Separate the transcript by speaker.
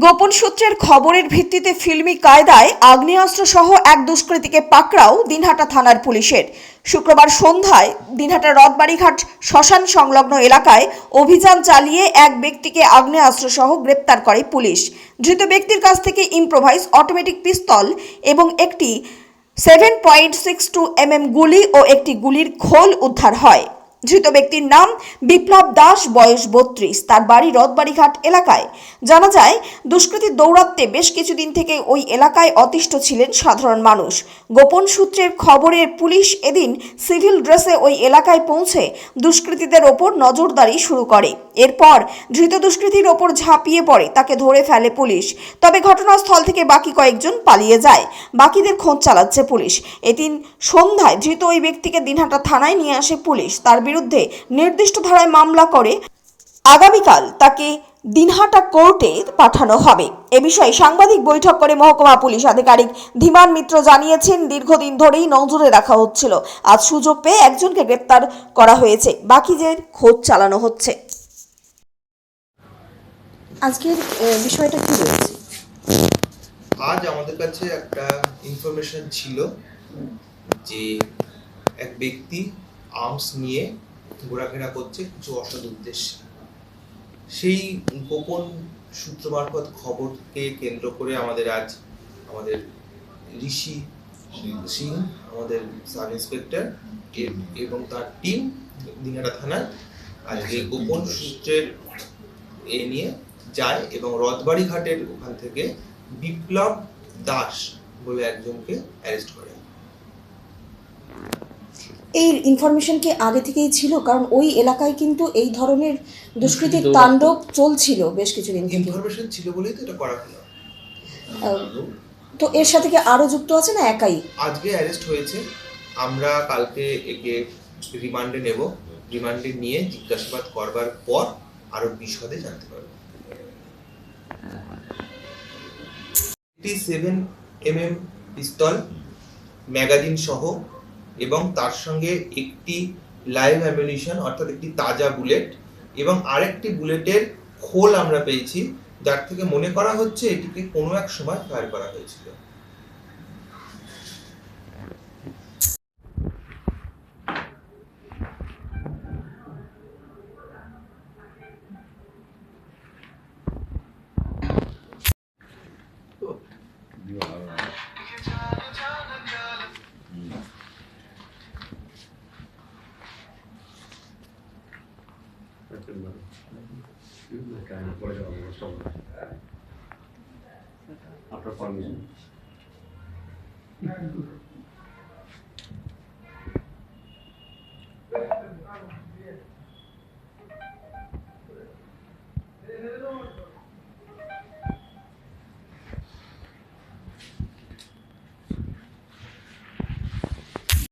Speaker 1: গোপন সূত্রের খবরের ভিত্তিতে ফিল্মি কায়দায় আগ্নেয়াস্ত্র সহ এক দুষ্কৃতীকে পাকড়াও দিনহাটা থানার পুলিশের। শুক্রবার সন্ধ্যায় দিনহাটা রথবাড়িঘাট শ্মশান সংলগ্ন এলাকায় অভিযান চালিয়ে এক ব্যক্তিকে আগ্নেয়াস্ত্র সহ গ্রেপ্তার করে পুলিশ। ধৃত ব্যক্তির কাছ থেকে ইম্প্রোভাইজ অটোমেটিক পিস্তল এবং একটি seven point six two MM গুলি ও একটি গুলির খোল উদ্ধার হয়। ধৃত ব্যক্তির নাম বিপ্লব দাস, বয়স বত্রিশ। তার বাড়ি রথবাড়িঘাট এলাকায়। জানা যায় দুষ্কৃতীর দৌরাত্মে বেশ কিছুদিন থেকে ওই এলাকায় অতিষ্ঠ ছিলেন সাধারণ মানুষ। গোপন সূত্রের খবরে পুলিশ এদিন সিভিল ড্রেসে ওই এলাকায় পৌঁছে দুষ্কৃতীদের ওপর নজরদারি শুরু করে। এরপর ধৃত দুষ্কৃতীর ওপর ঝাঁপিয়ে পড়ে, তাকে ধরে ফেলে পুলিশ। তবে ঘটনাস্থল থেকে বাকি কয়েকজন পালিয়ে যায়। বাকিদের খোঁজ চালাচ্ছে পুলিশ। এদিন সন্ধ্যায় ধৃত ওই ব্যক্তিকে দিনহাটা থানায় নিয়ে আসে পুলিশ। তার বিরুদ্ধে নির্দিষ্ট ধারায় মামলা করে। আগামীকাল তাকে দিনহাটা কোর্টে পাঠানো হবে। এ বিষয়ে সাংবাদিক বৈঠক করে মহকুমা পুলিশ আধিকারিক ধীমান মিত্র জানিয়েছেন দীর্ঘদিন ধরেই নজরে রাখা হচ্ছিল। আজ সুযোগ পেয়ে একজনকে গ্রেপ্তার করা হয়েছে। বাকিদের খোঁজ চালানো হচ্ছে। আজকের বিষয়টা কি রয়েছে?
Speaker 2: আজ আমাদের কাছে একটা ইনফরমেশন ছিল যে এক ব্যক্তি আর্মস নিয়ে ঘোরাফেরা করছে কিছু অসৎ উদ্দেশ্যে। সেই গোপন সূত্র মারফত খবরকে কেন্দ্র করে আমাদের আজ আমাদের ঋষি সিং আমাদের সাব ইন্সপেক্টর এবং তার টিম দিনহাটা থানার আজকে গোপন সূত্রের এ নিয়ে যায় এবং রথবাড়ি ঘাটের ওখান থেকে বিপ্লব দাস বলে একজনকে অ্যারেস্ট করে।
Speaker 1: এই ইনফরমেশন কি আগে থেকেই ছিল? কারণ ওই এলাকায় কিন্তু এই ধরনের দুষ্কৃতির তাণ্ডব চলছিল বেশ কিছুদিন থেকে
Speaker 2: ইনফরমেশন ছিল বলেই তো এটা করা হলো।
Speaker 1: তো এর সাথে কি আরও যুক্ত আছে না একাই?
Speaker 2: আজকে অ্যারেস্ট হয়েছে। আমরা কালকে একে রিমান্ডে নেব। রিমান্ডে নিয়ে জিজ্ঞাসাবাদ করবার পর আরও বিশদে জানতে পারব। সেভেন এম এম পিস্তল ম্যাগাজিন সহ এবং তার সঙ্গে একটি লাইভ অ্যামিউনিশন অর্থাৎ একটি তাজা বুলেট এবং আরেকটি বুলেটের খোল আমরা পেয়েছি। যার থেকে মনে করা হচ্ছে এটিকে কোনো এক সময় ফায়ার করা হয়েছিল।
Speaker 3: पर्मिसन